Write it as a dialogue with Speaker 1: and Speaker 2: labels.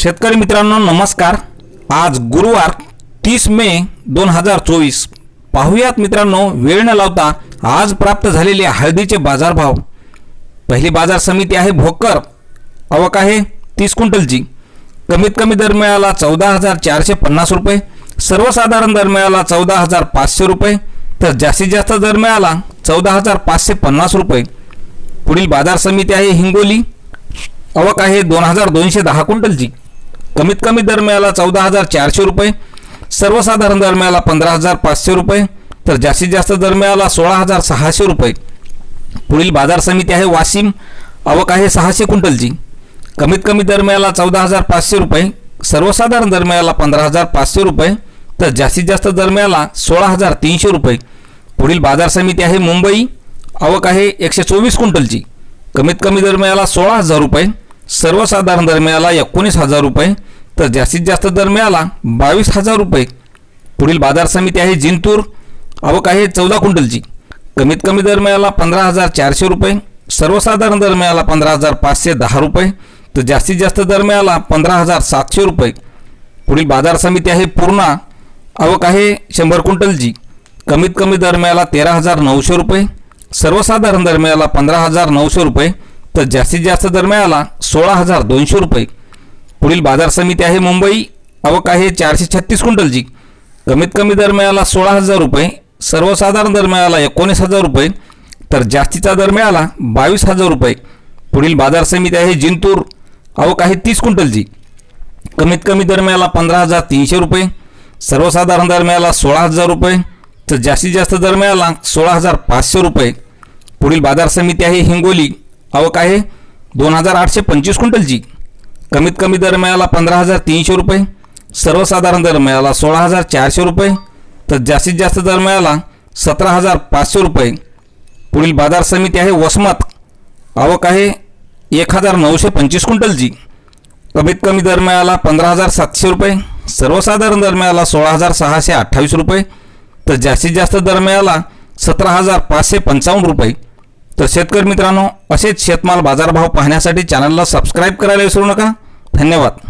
Speaker 1: शेतकरी मित्रांनो नमस्कार. आज गुरुवार तीस मे दोन हजार चोवीस. पाहुयात मित्रांनो वेळ न लावता आज प्राप्त झालेले हळदीचे बाजारभाव. पहिली बाजार समिती आहे भोकर. आवक आहे तीस क्विंटलची. कमीत कमी दर मिळाला चौदा हजार चारशे पन्नास रुपये. सर्वसाधारण दर मिळाला चौदा हजार पाचशे रुपये. तर जास्तीत जास्त दर मिळाला चौदा हजार पाचशे पन्नास रुपये. पुढील बाजार समिती आहे हिंगोली. आवक आहे दोन हजार दोनशे दहा क्विंटलची. कमीत कमी दर मिळाला चौदा हजार चारशे रुपये. सर्वसाधारण दर मिळाला पंधरा हजार पाचशे रुपये. तर जास्तीत जास्त दर मिळाला सोळा हजार सहाशे रुपये. पुढील बाजार समिती आहे वाशिम. आवक आहे सहाशे क्विंटलची. कमीत कमी दर मिळाला चौदा हजार पाचशे रुपये. सर्वसाधारण दर मिळाला पंधरा हजार पाचशे रुपये. तर जास्तीत जास्त दर मिळाला सोळा हजार तीनशे रुपये. पुढील बाजार समिती आहे मुंबई. आवक आहे एकशे चोवीस क्विंटलची. कमीत कमी दर मिळाला सोळा हजार रुपये. सर्वसाधारण दर मिळाला एकोणीस हजार रुपये तर जास्तीत जास्त दर मिळाला बावीस हजार रुपये. पुढील बाजार समिती आहे जिंतूर. आवक आहे चौदा क्विंटलची. कमीत कमी दर मिळाला पंधरा हजार चारशे रुपये. सर्वसाधारण दर मिळाला पंधरा हजार पाचशे दहा रुपये. तर जास्तीत जास्त दर मिळाला पंधरा हजार सातशे रुपये. पुढील बाजार समिती आहे पूर्णा. आवक आहे शंभर क्विंटलची. कमीत कमी दर मिळाला तेरा हजार नऊशे रुपये. सर्वसाधारण दर मिळाला पंधरा हजार नऊशे रुपये. तर जास्तीत जास्त दर मिळाला सोळा हजार दोनशे रुपये. पुढील बाजार समिती आहे मुंबई. आवक आहे चारशे छत्तीस क्विंटलची. कमीत कमी दर मिळाला सोळा हजार रुपये. सर्वसाधारण दर मिळाला एकोणीस हजार रुपये. तर जास्तीचा दर मिळाला बावीस हजार रुपये. पुढील बाजार समिती आहे जिंतूर. आवक आहे तीस क्विंटलची. कमीत कमी दर मिळाला पंधरा हजार तीनशे रुपये. सर्वसाधारण दर मिळाला सोळा हजार रुपये. तर जास्तीत जास्त दर मिळाला सोळा हजार पाचशे रुपये. पुढील बाजार समिती आहे हिंगोली. आवक आहे. दोन हजार आठशे पंचवीस क्विंटलची. कमीत कमी दर मिळाला पंधरा हजार तीनशे रुपये. सर्वसाधारण दर मिळाला सोळा हजार चारशे रुपये. तर जास्तीत जास्त दर मिळाला सतरा हजार पाचशे रुपये. पुढील बाजार समिती आहे वसमत. आवक आहे एक हजार नऊशे पंचवीस क्विंटलची. कमीत कमी दर मिळाला पंधरा हजार सातशे रुपये. सर्वसाधारण दर मिळाला सोळा हजार सहाशे अठ्ठावीस रुपये. तर जास्तीत जास्त दर मिळाला सतरा हजार पाचशे पंचावन्न रुपये. तर शेतकरी मित्रांनो असेच शेतमाल बाजारभाव पाहण्यासाठी चॅनलला सबस्क्राईब करायला विसरू नका. धन्यवाद.